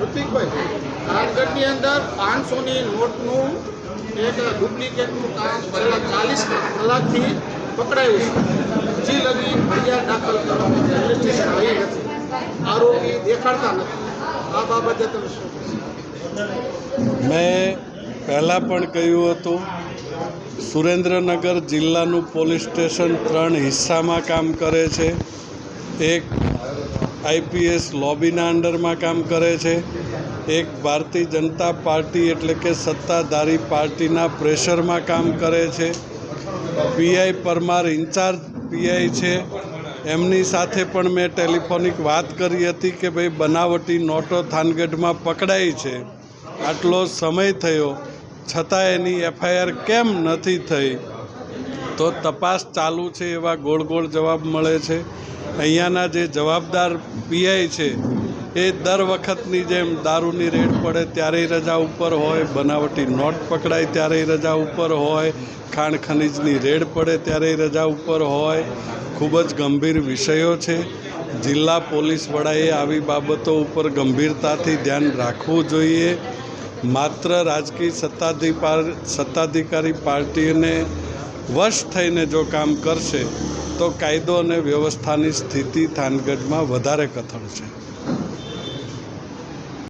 ઋત્વિકભાઈ રાજગઢની અંદર પાંચસોની નોટનું એક ડુપ્લિકેટનું કામ છેલ્લા ચાલીસ કલાકથી પકડાયું છે. હજી લગી ફરિયાદ દાખલ કરવામાં નથી. આરોપી દેખાડતા નથી. આ બાબતે તમે શું મેં પહેલાં પણ કહ્યું હતું, સુરેન્દ્રનગર જિલ્લાનું પોલીસ સ્ટેશન ત્રણ હિસ્સામાં કામ કરે છે. એક આઈપીએસ લોબીના અંડરમાં કામ કરે છે. એક ભારતીય જનતા પાર્ટી એટલે કે સત્તાધારી પાર્ટીના પ્રેશરમાં કામ કરે છે. પીઆઈ પરમાર ઇન્ચાર્જ પીઆઈ છે. એમની સાથે પણ મેં ટેલિફોનિક વાત કરી હતી કે ભાઈ બનાવટી નોટો થાનગઢમાં પકડાઈ છે. આટલો સમય થયો. છતાં એની એફઆઈઆર કેમ નથી થઈ? તો તપાસ ચાલુ છે એવા ગોળ ગોળ જવાબ મળે છે. અહીંયાના જે જવાબદાર પીઆઈ છે, એ દર વખતની જેમ દારૂની રેડ પડે ત્યારેય રજા ઉપર હોય, બનાવટી નોટ પકડાય ત્યારેય રજા ઉપર હોય, ખાણ ખનીજની રેડ પડે ત્યારેય રજા ઉપર હોય. ખૂબ જ ગંભીર વિષયો છે. જિલ્લા પોલીસ વડાએ આવી બાબતો ઉપર ગંભીરતાથી ધ્યાન રાખવું જોઈએ. માત્ર રાજકીય સત્તાધિકાર સત્તાધિકારી પાર્ટીને વશ થઈને જો કામ કરશે તો કાયદો અને વ્યવસ્થાની સ્થિતિ થાનગઢમાં વધારે કથળશે